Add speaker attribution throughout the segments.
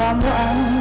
Speaker 1: và mua ăn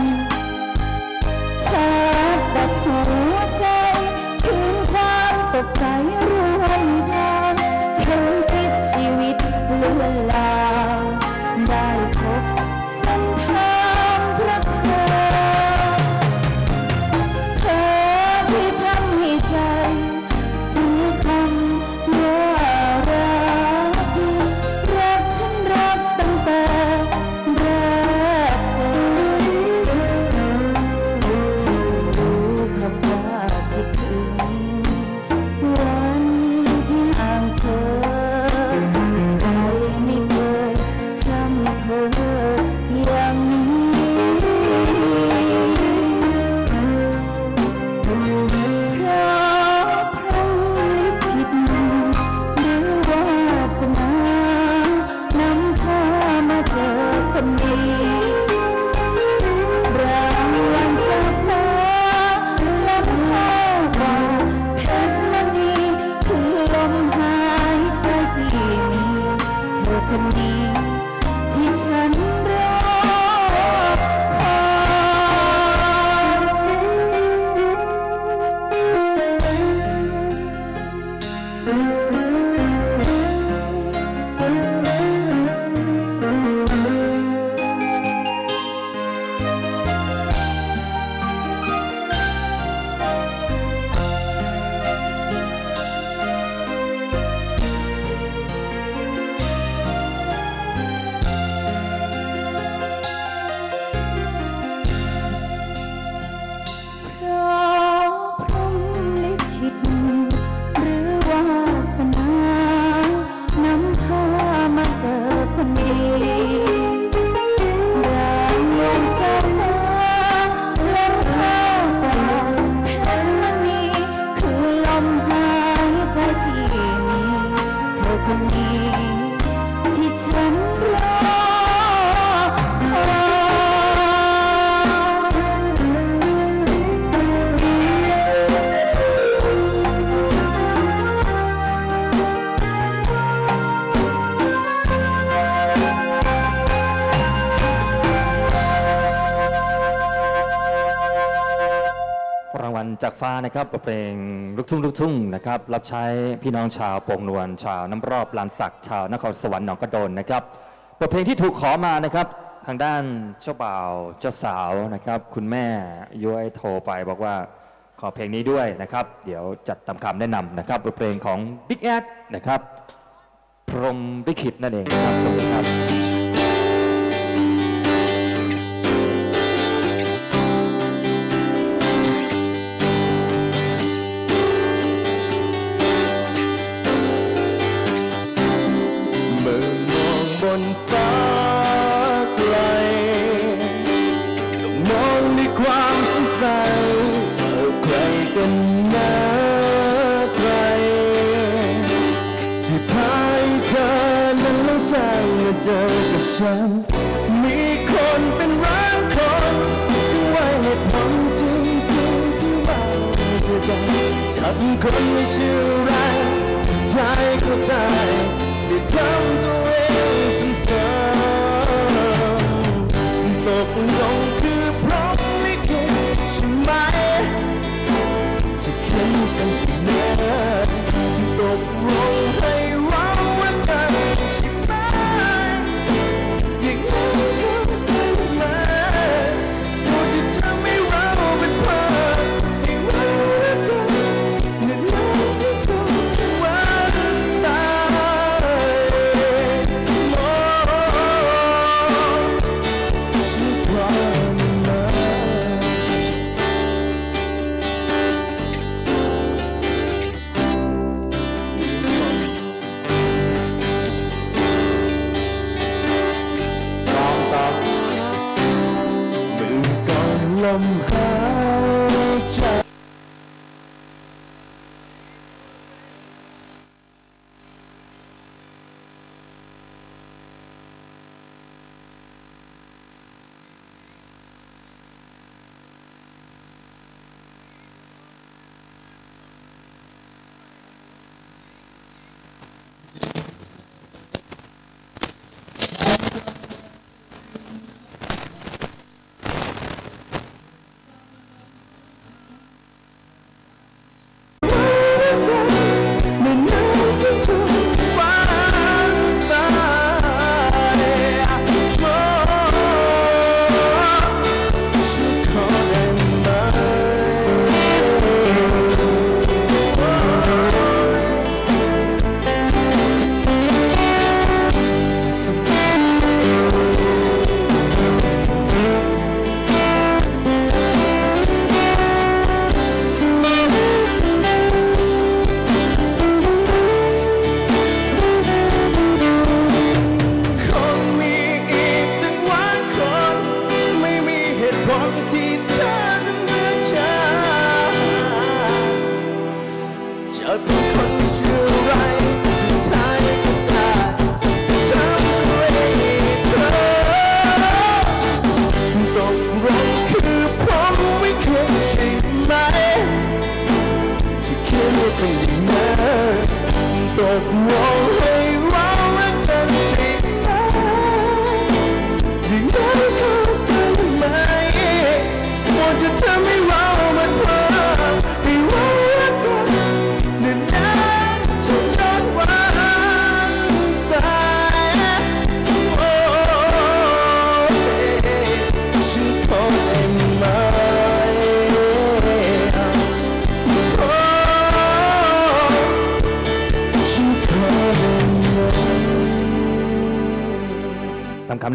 Speaker 1: ครับเพลงลูกทุ่งลูกทุ่
Speaker 2: งนะครับรับใช้พี่น้องชาวโป่งนวลชาวน้ำรอบลานศักชาวนครสวรรค์หนองกระโดนนะครับบทเพลงที่ถูกขอมานะครับ ทางด้านเจ้าบ่าวเจ้าสาวนะครับ คุณแม่ย้อยโทรไปบอกว่าขอเพลงนี้ด้วยนะครับ เดี๋ยวจัดตามคำแนะนำนะครับบทเพลงของ Big a d นะครับ พรมพิขิดนั่นเองครับสวัสดีครับ
Speaker 3: คนไม่เชื่อรัใจก็ตายได้ทำตัว from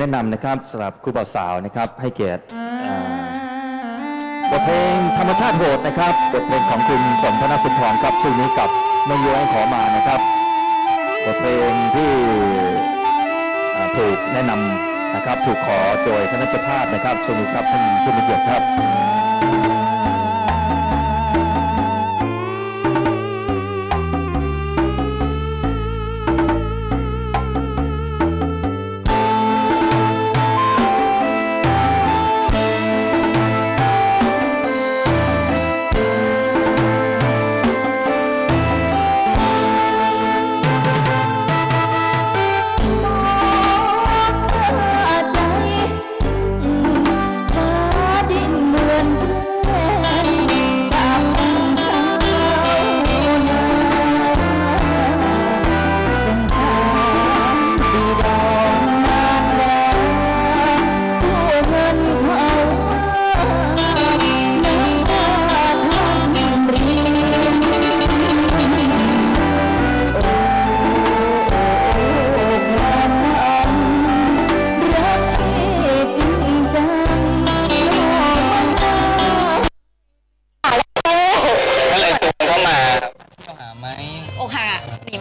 Speaker 3: แนะนำนะครับสำหรับครูบ่าวสาวนะครับ ให้เกียรติอ่าบทเพลงธรรมชาติโหดนะครับบทเพลงของคุณฝนธนสุนทรครับช่วงนี้กับนายย้อยขอมานะครับบทเพลงที่อ่าถูกแนะนำนะครับถูกขอโดยคณะเจ้าภาพนะครับช่วงนี้ครับท่านผู้มีเกียรติครับ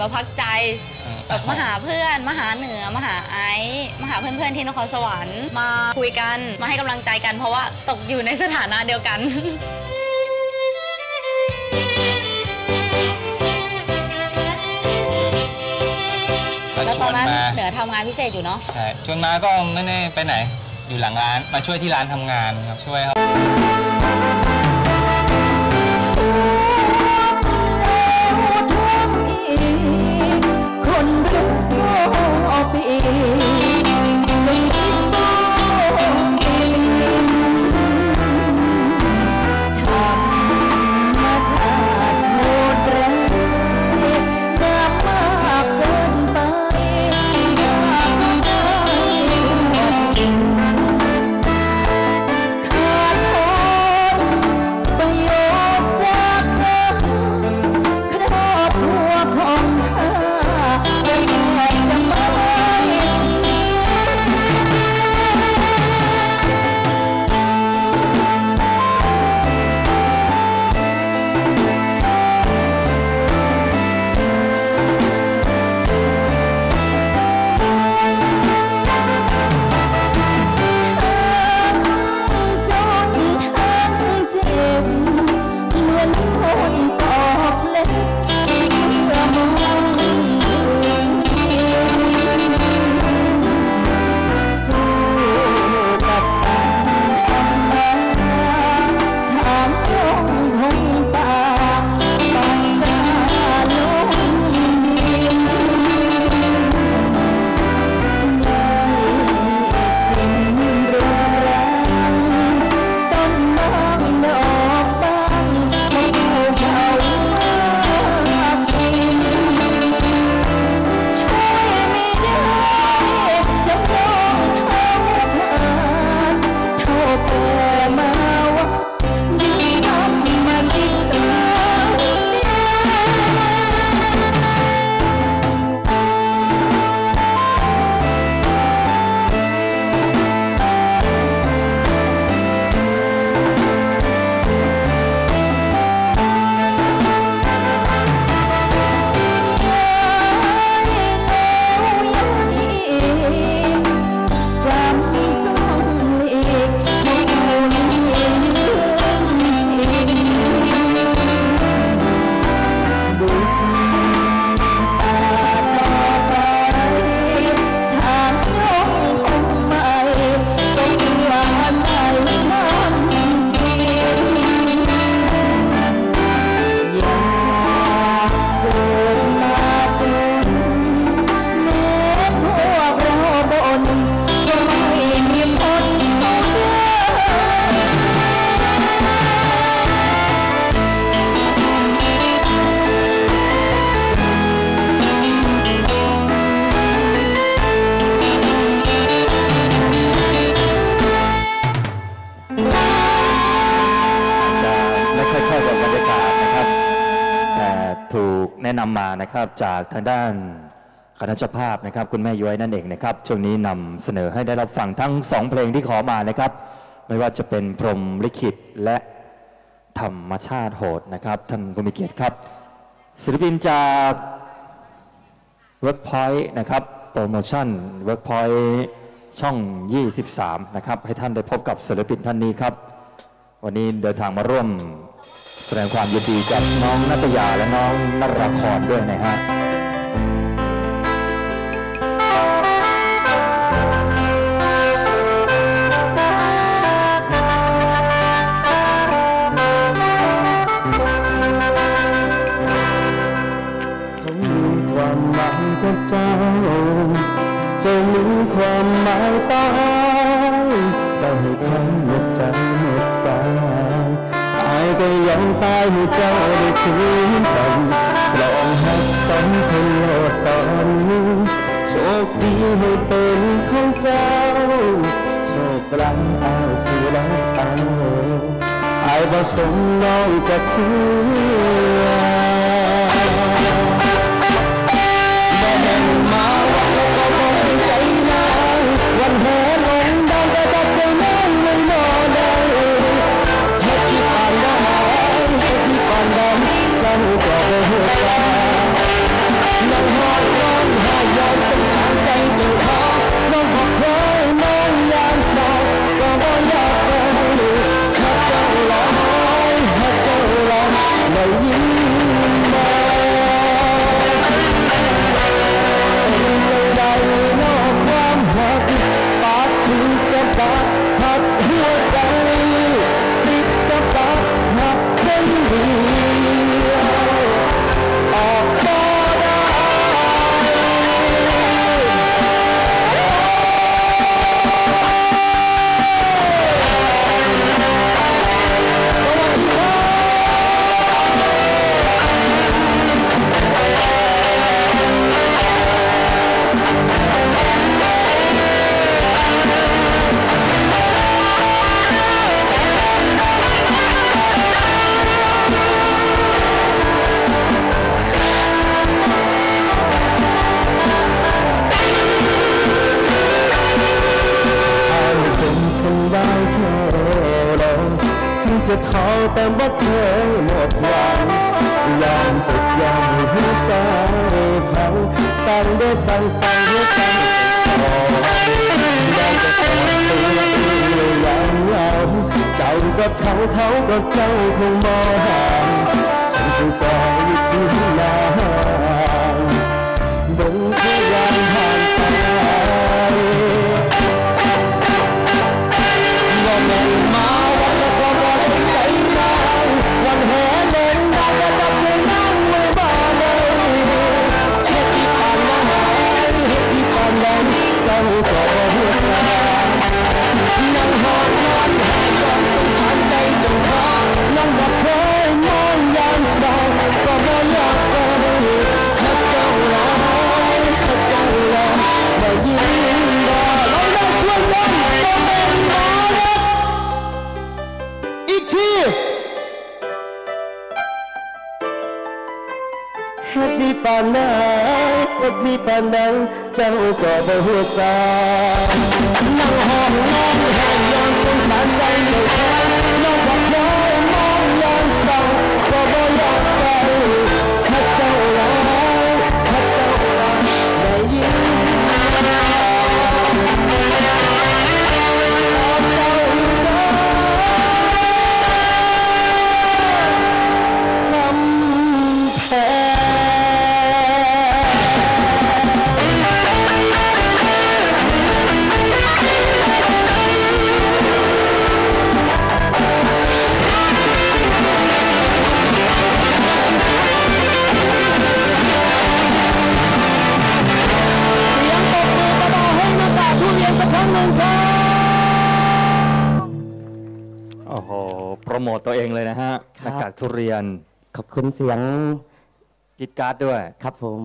Speaker 4: มา
Speaker 5: พักใจแบบมาหาเพื่อนมาหาเหนือมาหาไอซ์มาหาเพื่อนๆที่นครสวรรค์มาคุยกันมาให้กำลังใจกัน เพราะว่าตกอยู่ในสถานะเดียวกัน
Speaker 1: ก็
Speaker 5: แล้ว
Speaker 1: ช
Speaker 5: ตอ
Speaker 1: วนน
Speaker 5: นั้น
Speaker 1: มา
Speaker 5: เหนือทำงานพิเศษอยู่เนาะ
Speaker 1: ใช่ชวนมาก็ไม่ได้ไปไหน อยู่หลังร้านมาช่วยที่ร้านทำงานครับช่วยเขา
Speaker 4: ครับ
Speaker 2: จากทางด้านคณะเจ้าภาพนะครับ คุณแม่ย้อยนั่นเองนะครับช่วงนี้นำเสนอให้ได้รับฟังทั้งสองเพลงที่ขอมานะครับ ไม่ว่าจะเป็นพรมลิขิตและธรรมชาติโหดนะครับ ท่านผู้มีเกียรติครับ ศิลปินจาก Workpoint นะครับโปรโมชั่น Workpoint ช่อง 23 นะครับ ให้ท่านได้พบกับศิลปินท่านนี้ครับ วันนี้เดินทางมาร่วม แสดงความยินดีกับน้องนัตยาและน้องนรครด้วยนะฮะ
Speaker 3: ก็ยังตายให้เจ้าได้คืนกันลองหักสองคนโลดตอนนี้โชคดีให้เป็นของเจ้า โชคร้ายเอาสิแล้วเอาอายบ่สมน้องจะคืน งสั่งได้สั่งสั่งหัวใจพอได้แต่ขอ ปานไหนเฮ็ดดีปานนั้นเจ้าก็บ่ฮู้สานั่งห้องนอน
Speaker 2: โปรโมตตัวเองเลยนะฮะ
Speaker 3: ค
Speaker 2: ห
Speaker 3: รับ
Speaker 2: น้ากากทุเรียน
Speaker 3: ขอบคุณเสียง
Speaker 2: กิดการ์ดด้วย
Speaker 3: ครับผม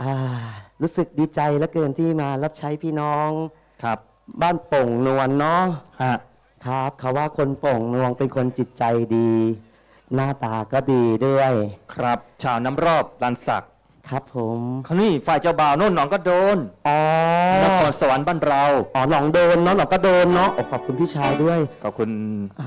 Speaker 3: อ่ารู้สึกดีใจเหลือเกินที่มารับใช้พี่น้อง
Speaker 2: ครับ
Speaker 3: บ้านโป่งนวลเนาะ
Speaker 2: ฮะ
Speaker 3: ครับเขาว่าคนโป่งนวลเป็นคนจิตใจดี
Speaker 6: หน้าตาก็ดีด้วย
Speaker 2: ครับ ชาวน้ำรอบลานสัก
Speaker 6: ครับผม
Speaker 2: เขานี่ฝ่ายเจ้าบ่าวโน่นหนองก็โดน
Speaker 6: อ๋อน
Speaker 2: ครสวรรค์บ้านเรา
Speaker 6: อ๋อหนองโดนเนาะหนองก็โดนเนาะโอ้ขอบคุณพี่ชายด้วย
Speaker 2: ขอบคุณ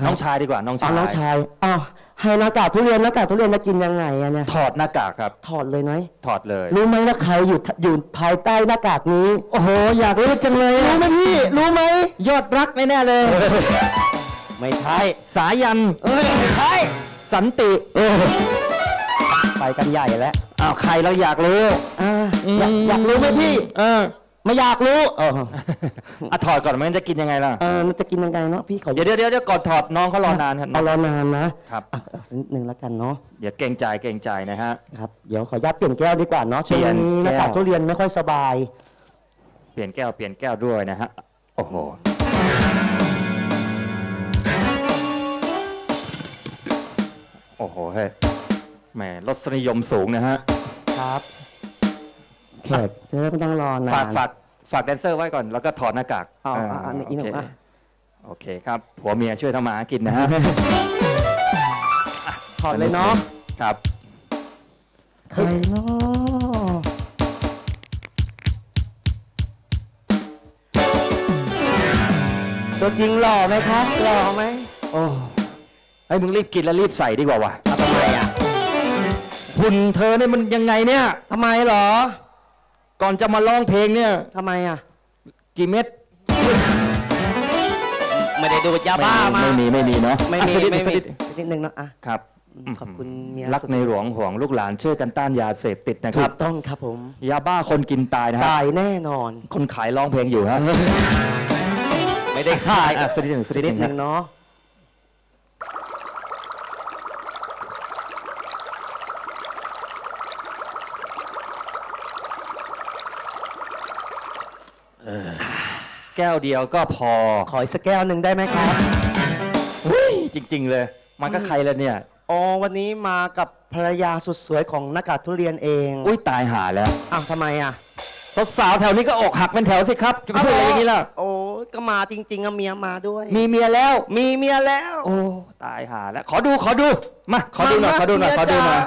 Speaker 6: ฮะ
Speaker 2: น้องชายดีกว่าน้อง
Speaker 6: อ๋อ
Speaker 2: ชาย
Speaker 6: น้องชายอ้าวให้หน้ากากทุเรียนหน้ากากทุเรียนจะกินยังไงอะเนี่ย
Speaker 2: ถอดหน้ากากครับ
Speaker 6: ถอดเลยไหม
Speaker 2: ถอดเลย
Speaker 6: รู้ไหมว่าใครอยู่อยู่ภายใต้หน้ากากนี้
Speaker 2: โอ้โห อยากรู้จังเลย
Speaker 6: รู้
Speaker 2: อะ
Speaker 6: ไหมพี่รู้ไหม
Speaker 2: ยอดรักแน่ๆเลย
Speaker 6: ไม่ใช่
Speaker 2: สายัน
Speaker 6: เอ้ยไม่ใช่
Speaker 2: สันติ
Speaker 6: เออไปกันใหญ่แล้ว
Speaker 2: อ้าวใครเราอยากรู้
Speaker 6: อ่าอยากอยากรู้ไหมพี่
Speaker 2: เออ
Speaker 6: ไม่อยากรู้เออ
Speaker 2: อะถอดก่อนไมันจะกินยังไงล่ะ
Speaker 6: เออมันจะกินยังไงเนาะพี่ขอ
Speaker 2: เดี๋ยวเดี๋ยวเดี๋ยวเดี๋ยวก่อนถอดน้องเขารอนานครับ
Speaker 6: เอารอนานนะครับ อะอะสักนิดนึงแล้วกันเนาะ
Speaker 2: เดี๋ยวเกรงใจเกรงใจนะฮะ
Speaker 6: ครับเดี๋ยวขออนุญาตเปลี่ยนแก้วดีกว่าเนาะ
Speaker 2: เปลี่
Speaker 6: ช่วยง
Speaker 2: น
Speaker 6: นี้หน้ากาก
Speaker 2: แก้ว
Speaker 6: ทุเรียนไม่ค่อยสบาย
Speaker 2: เปลี่ยนแก้วเปลี่ยนแก้วด้วยนะฮะ โอ้โห โอ้โหเฮ้ย แหมรสนิยมสูงนะฮะ
Speaker 6: ครับแขกจะได้ไม่ต้องรอนาน
Speaker 2: ฝากฝากฝากแดนเซอร์ไว้ก่อน แล้วก็ถอดหน้ากาก
Speaker 6: เอา
Speaker 2: เเอา
Speaker 6: อันนี้อีกหนึ่ง
Speaker 2: โเค
Speaker 6: อะ
Speaker 2: โอเคครับผัวเมียช่วยทำมาหากินนะฮะ
Speaker 6: ถอดเลยเนาะ
Speaker 2: ครับ
Speaker 6: ใครเนาะตัวจริงหล่อไหมครับหล่อไหม
Speaker 2: โอ้ให้ยมึงรีบกินแล้วรีบใส่ดีกว่าวะ
Speaker 6: เอาทำไมอะ
Speaker 2: หุ่นเธอเนี่ยมันยังไงเนี่ย
Speaker 6: ทำไมเหรอ
Speaker 2: ก่อนจะมาร้องเพลงเนี่ย
Speaker 6: ทำไมอะ
Speaker 2: กี่เม็ด
Speaker 6: ไม่ได้ดูดยาบ้ามา
Speaker 2: ไม่มีไม่มีเนาะ
Speaker 6: ไม่มี
Speaker 2: อะสักนิด
Speaker 6: ไม่
Speaker 2: สัก
Speaker 6: มี
Speaker 2: นิด
Speaker 6: นิดนึงเนาะอะ
Speaker 2: ครับ
Speaker 6: ขอบคุณเมีย
Speaker 2: รักในหลวงห่วงลูกหลานช่วยกันต้านยาเสพติดนะค
Speaker 6: ถู
Speaker 2: รับ
Speaker 6: กต้องครับผม
Speaker 2: ยาบ้าคนกินตายนะฮะ
Speaker 6: ตายแน่นอน
Speaker 2: คนขายร้องเพลงอยู่ฮะ
Speaker 6: ไม่ได้ขาย
Speaker 2: อะสักนิดหนึ่งสัก
Speaker 6: นิ
Speaker 2: นิ
Speaker 6: ด
Speaker 2: ดห
Speaker 6: นึ
Speaker 2: นึ่ง
Speaker 6: ง
Speaker 2: นะ
Speaker 6: เนาะ
Speaker 2: แก้วเดียวก็พอ
Speaker 6: ขออีกสักแก้วหนึ่งได้ไหมครับ
Speaker 2: อุ้ยจริง ๆ เลยมันก็ใครแล้วเนี่ย
Speaker 6: อ๋อวันนี้มากับภรรยาสุดสวยของหน้ากากทุเรียนเอง
Speaker 2: อุ้ยตายหาแล้ว
Speaker 6: อ้าวทำไมอะ
Speaker 2: สาวๆแถวนี้ก็อกหักเป็นแถวสิครับจะไปพูดอะไรอย่างนี้ล่ะ
Speaker 6: โอ้ก็มาจริง ๆอะเมียมาด้วย
Speaker 2: มีเมียแล้ว
Speaker 6: มีเมียแล้ว
Speaker 2: โอ้ตายหาแล้ว ขอดูขอดู มา ขอดูหน่อยขอดูหน่อยขอดูหน่อย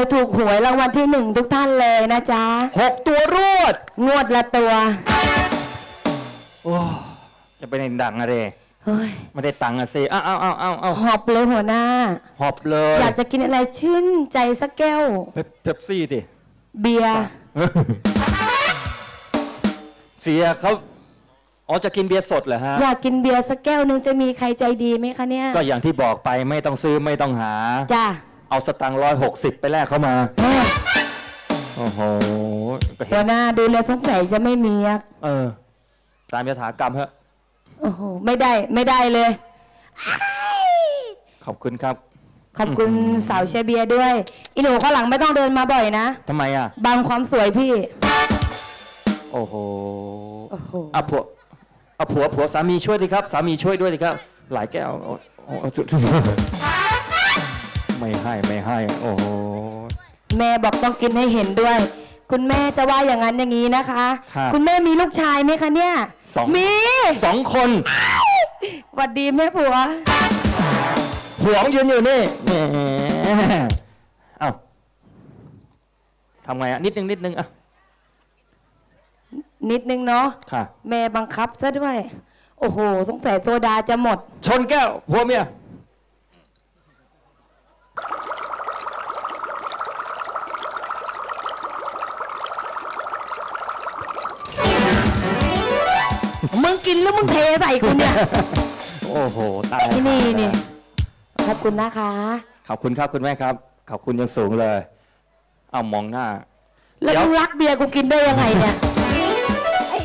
Speaker 7: ยถูกห
Speaker 1: วยรางวัลที่หนึ่งทุกท่านเลยนะจ๊ะ
Speaker 2: หกตัวรวด
Speaker 1: งวดละตัว
Speaker 2: โอ้จะไปในดังอะไร
Speaker 1: เฮ้ย
Speaker 2: ไม่ได้ตังค์อะสิอ้าวอ้าวอ้าวอ้าวอ้าว
Speaker 1: หอบเลยหัวหน้า
Speaker 2: หอบเลย
Speaker 1: อยากจะกินอะไรชื่นใจสักแก้ว
Speaker 2: เป๊ปเป๊ปซี่ดิ
Speaker 1: เบียร์
Speaker 2: เสียเขาอ๋อจะกินเบียร์สดเหรอฮะ
Speaker 1: อยากกินเบียร์สักแก้วหนึงจะมีใครใจดีไหมคะเนี่ย
Speaker 2: ก็อย่างที่บอกไปไม่ต้องซื้อไม่ต้องหา
Speaker 1: จ้ะ
Speaker 2: เอาสตังค์ร้อยหกสิบไปแลกเข้ามา
Speaker 1: เฮ้ย
Speaker 2: โอ้โหก็เห็
Speaker 1: หัวนหน้าดูแลสงสัยจะไม่มีอะ
Speaker 2: เออ ตามยถากรรมฮะ
Speaker 1: โอ้โหไม่ได้ไม่ได้เลย
Speaker 2: ขอบคุณครับ
Speaker 1: ขอบคุณสาวเชียร์เบียร์ด้วย อีหนูข้างหลังไม่ต้องเดินมาบ่อยนะ
Speaker 2: ทำไมอะ
Speaker 1: บางความสวยพี่
Speaker 2: โอ้โห
Speaker 1: โอ้โห
Speaker 2: เอาผัวเอาผัวผัวสามีช่วยดิครับ สามีช่วยด้วยดิครับ หลายแก้วเอาเอาเอาจุด ไม่ให้ไม่ให้ โอ้โห
Speaker 1: แม่บอกต้องกินให้เห็นด้วย คุณแม่จะว่าอย่างนั้นอย่างนี้นะคะ
Speaker 2: ครับ
Speaker 1: คุณแม่มีลูกชายไหมคะเนี่ย
Speaker 2: สอง
Speaker 1: มี
Speaker 2: สองคน
Speaker 1: หวัดดีแม่ผัว
Speaker 2: ผัวของยืนอยู่นี่แหมเอ้าทำไงอะ นิดนึงนิดนึงอะ
Speaker 1: นิดนึงเนาะ
Speaker 2: ค่ะ
Speaker 1: แม่บังคับซะด้วย โอ้โห สงสัยโซดาจะหมด
Speaker 2: ชนแก้วผัวเมีย
Speaker 1: มึงกินแล้วมึงเทใส่คุณเนี่ย
Speaker 2: โอ้โห ตาย
Speaker 1: นี่นี่นี่ขอบคุณนะคะ
Speaker 2: ขอบคุณครับคุณแม่ครับ ขอบคุณอยังสูงเลย เอามองหน้า
Speaker 1: แล้ว
Speaker 2: เดี๋ยว
Speaker 1: มึงรักเบียร์กูกินได้ยังไงเนี่ยไอ้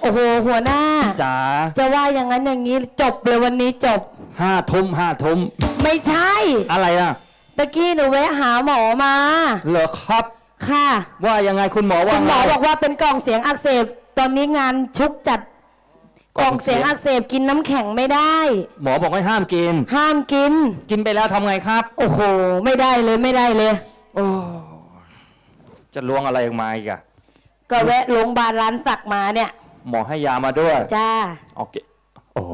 Speaker 1: โอ้โห หัวหน้า
Speaker 2: จ๋า
Speaker 1: จะว่าอย่างนั้นอย่างนี้จบเลยวันนี้จบ
Speaker 2: ห้าทุ่มห้าทุ่ม
Speaker 1: ไม่ใช่
Speaker 2: อะไรอะ
Speaker 1: ตะกี้หนูแวะหาหมอมา
Speaker 2: เหรอครับ
Speaker 1: ค่ะ
Speaker 2: ว่ายังไงคุณหมอว่า
Speaker 1: คุณหมอ
Speaker 2: ไง
Speaker 1: บอกว่าเป็นกล่องเสียงอักเสบ ตอนนี้งานชุกจัดกล่องเสียงอักเสบกินน้ำแข็งไม่ได้
Speaker 2: หมอบอกให้ห้ามกิน
Speaker 1: ห้ามกิน
Speaker 2: กินไปแล้วทำไงครับ
Speaker 1: โอ้โห ไม่ได้เลยไม่ได้เลย
Speaker 2: โอ้จะล้วงอะไรออกมาอีกอะ
Speaker 1: ก็แวะโรงพยาบาลร้านสักมาเนี่ย
Speaker 2: หมอให้ยามาด้วย
Speaker 1: จ้า
Speaker 2: โอเคโอ้โห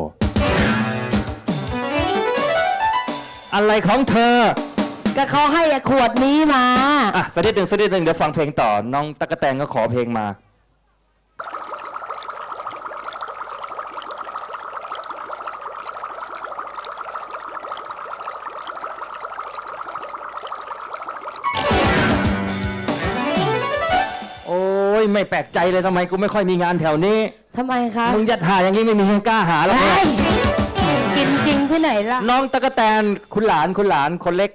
Speaker 2: อะไรของเธอ
Speaker 1: ก็เขาให้ขวดนี้มา
Speaker 2: อะสักนิดหนึ่งสักนิดหนึ่งเดี๋ยวฟังเพลงต่อ น้องตะกะแตงก็ขอเพลงมา ยไม่แปลกใจเลยทำไมกูไม่ค่อยมีงานแถวนี้
Speaker 1: ทำไมคะ
Speaker 2: มึงยัดหาอย่างนี้ไม่มีใครกล้าหาแล้วเนี่ย
Speaker 1: เฮ้ยกินจริงที่ไหนล่ะ
Speaker 2: น้องตะกะแตนคุณหลานคุณหลานคนเล็ก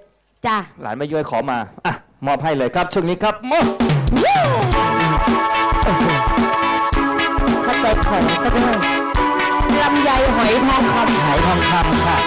Speaker 1: จ้า
Speaker 2: หลานมาย้วยขอมาอะมอบให้เลยครับช่วงนี้ครับมอบ
Speaker 1: เขาไปของซะด้วยลำไยหอยทองคำ
Speaker 2: หายทองคำค่ะ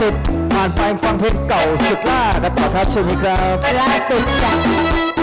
Speaker 2: สุด ผ่านไปฟังเพลงเก่าสุดล่ากันต่อครับช่วงนี้ครับ
Speaker 1: ล่าสุดจ้ะ